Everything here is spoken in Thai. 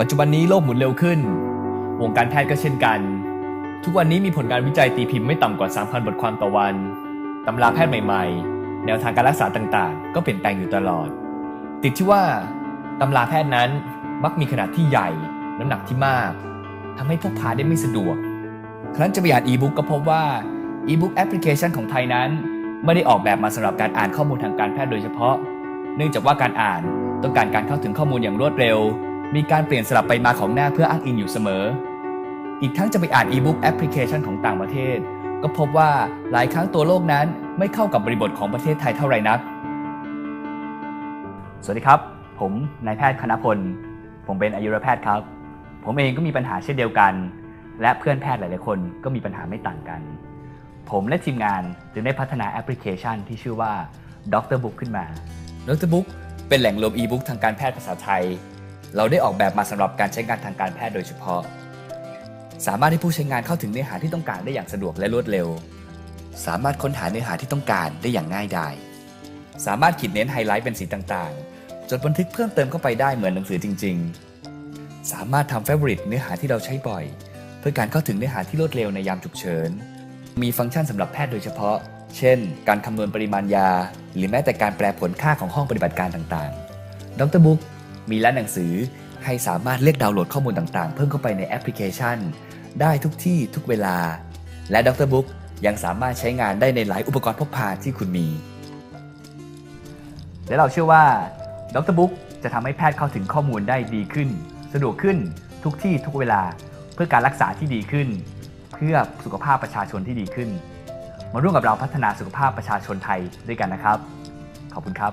ปัจจุบันนี้โลกหมุนเร็วขึ้น วงการแพทย์ก็เช่นกัน ทุกวันนี้มีผลการวิจัยตีพิมพ์ไม่ต่ำกว่า 3,000 บทความต่อวัน ตำราแพทย์ใหม่ๆ แนวทางการรักษาต่างๆ ก็เปลี่ยนแปลงอยู่ตลอด ติดที่ว่าตำราแพทย์นั้นมักมีขนาดที่ใหญ่ น้ำหนักที่มาก ทำให้พกพาได้ไม่สะดวก ครั้นจะไปอ่านอีบุ๊กก็พบว่าอีบุ๊กแอปพลิเคชันของไทยนั้น ไม่ได้ออกแบบมาสำหรับการอ่านข้อมูลทางการแพทย์โดยเฉพาะ เนื่องจากว่าการอ่านต้องการการเข้าถึงข้อมูลอย่างรวดเร็ว มีการเปลี่ยนสลับไปมาของหน้าเพื่ออ้างอิงอยู่เสมอ อีกทั้งจะไปอ่านอีบุ๊กแอปพลิเคชันของต่างประเทศ ก็พบว่าหลายครั้งตัวโลกนั้นไม่เข้ากับบริบทของประเทศไทยเท่าไหร่นัก สวัสดีครับ ผมนายแพทย์คณพล ผมเป็นอายุรแพทย์ครับ ผมเองก็มีปัญหาเช่นเดียวกัน และเพื่อนแพทย์หลาย ๆ คนก็มีปัญหาไม่ต่างกัน ผมและทีมงานจึงได้พัฒนาแอปพลิเคชันที่ชื่อว่า Dr. Book ขึ้นมา Dr. Book เป็นแหล่งรวมอีบุ๊กทางการแพทย์ภาษาไทย เราได้ออกแบบมาสำหรับการใช้งานทางการแพทย์โดยเฉพาะ สามารถให้ผู้ใช้งานเข้าถึงเนื้อหาที่ต้องการได้อย่างสะดวกและรวดเร็ว สามารถค้นหาเนื้อหาที่ต้องการได้อย่างง่ายดาย สามารถขีดเน้นไฮไลท์เป็นสีต่างๆ จดบันทึกเพิ่มเติมเข้าไปได้เหมือนหนังสือจริง ๆ สามารถทำ favorite เนื้อหาที่เราใช้บ่อย เพื่อการเข้าถึงเนื้อหาที่รวดเร็วในยามฉุกเฉิน มีฟังก์ชันสำหรับแพทย์โดยเฉพาะ เช่น การคำนวณปริมาณยา หรือแม้แต่การแปลผลค่าของห้องปฏิบัติการต่างๆ ดรบุ๊ก มีร้านหนังสือให้สามารถเลือกดาวน์โหลดข้อมูลต่างๆ เพิ่มเข้าไปในแอปพลิเคชัน ได้ทุกที่ทุกเวลา และดรบุ๊กยังสามารถใช้งานได้ในหลายอุปกรณ์พกพาที่คุณมี และเราเชื่อว่าดรบุ๊กจะทำให้แพทย์เข้าถึงข้อมูลได้ดีขึ้น สะดวกขึ้นทุกที่ทุกเวลาเพื่อการรักษาที่ดีขึ้น เพื่อสุขภาพประชาชนที่ดีขึ้น มาร่วมกับเราพัฒนาสุขภาพประชาชนไทยด้วยกันนะครับ ขอบคุณครับ